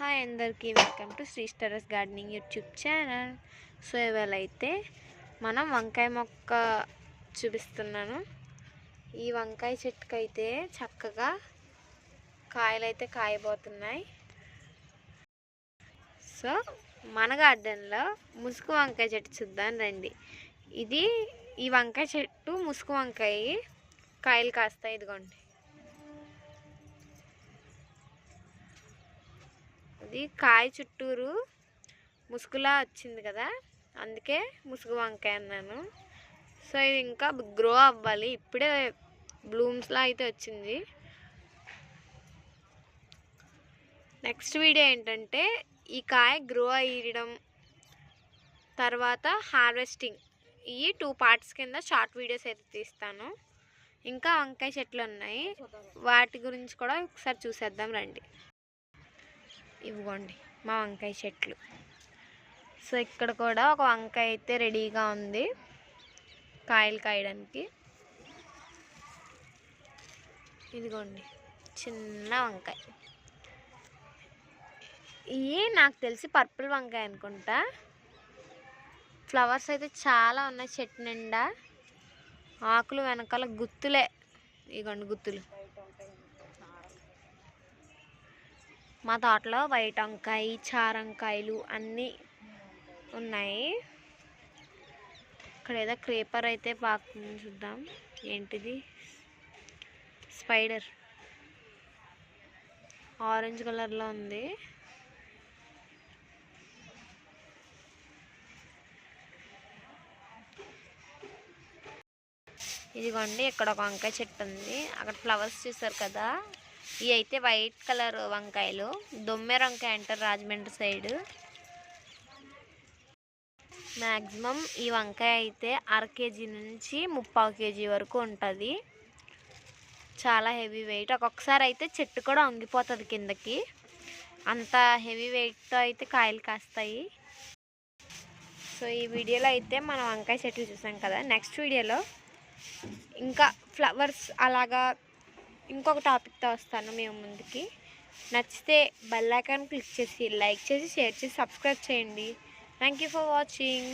Hi అందరికీ welcome to Sri స్టరస్ gardening YouTube channel. So ఇవాళ అయితే మనం వంకాయ మొక్క చూపిస్తున్నాను. ఈ వంకాయ చెట్టుకు అయితే చక్కగా కాయలు అయితే కాయబోతున్నాయి. సో మన గార్డెన్లో ముసుగు వంకాయ చెట్టు చూద్దాం రండి. ఇది ఈ వంకాయ చెట్టు ముసుగు వంకాయ కాయలు కాస్తాయి ఇదిగోండి. అది కాయ చుట్టూరు ముసుగులా వచ్చింది కదా అందుకే ముసుగు వంకాయ అన్నాను. సో ఇది ఇంకా గ్రో అవ్వాలి. ఇప్పుడే బ్లూమ్స్లా అయితే వచ్చింది. నెక్స్ట్ వీడియో ఏంటంటే ఈ కాయ గ్రో అయ్యడం తర్వాత హార్వెస్టింగ్ ఈ టూ పార్ట్స్ కింద షార్ట్ వీడియోస్ అయితే తీస్తాను. ఇంకా వంకాయ చెట్లు ఉన్నాయి. వాటి గురించి కూడా ఒకసారి చూసేద్దాం రండి. ఇవ్వండి మా వంకాయ చెట్లు. సో ఇక్కడ కూడా ఒక వంకాయ అయితే రెడీగా ఉంది కాయలు కాయడానికి. ఇదిగోండి చిన్న వంకాయ. ఇవి నాకు తెలిసి పర్పుల్ వంకాయ అనుకుంటా. ఫ్లవర్స్ అయితే చాలా ఉన్నాయి చెట్టు నిండా. ఆకులు వెనకాల గుత్తులే. ఇగోండి గుత్తులు. మా తోటలో వైట్ వంకాయ చారంకాయలు అన్నీ ఉన్నాయి. ఇక్కడ ఏదో క్రేపర్ అయితే పాకుతుంది చూద్దాం. ఏంటిది? స్పైడర్. ఆరెంజ్ కలర్లో ఉంది. ఇదిగోండి ఇక్కడ ఒక వంకాయ చెట్టు ఉంది. అక్కడ ఫ్లవర్స్ చూసారు కదా? ఇవి అయితే వైట్ కలర్ వంకాయలు. దొమ్మెర వంకాయ అంటారు రాజమండ్రి సైడ్. మ్యాక్సిమం ఈ వంకాయ అయితే అర కేజీ నుంచి ముప్పావు కేజీ వరకు ఉంటుంది. చాలా హెవీ వెయిట్. ఒక్కొక్కసారి అయితే చెట్టు కూడా వంగిపోతుంది కిందకి. అంత హెవీ వెయిట్తో అయితే కాయలు కాస్తాయి. సో ఈ వీడియోలో అయితే మనం వంకాయ చెట్లు చూసాం కదా. నెక్స్ట్ వీడియోలో ఇంకా ఫ్లవర్స్ అలాగా ఇంకొక టాపిక్తో వస్తాను మేము ముందుకి. నచ్చితే బెల్ ఐకాన్ క్లిక్ చేసి లైక్ చేసి షేర్ చేసి సబ్స్క్రైబ్ చేయండి. Thank you for watching.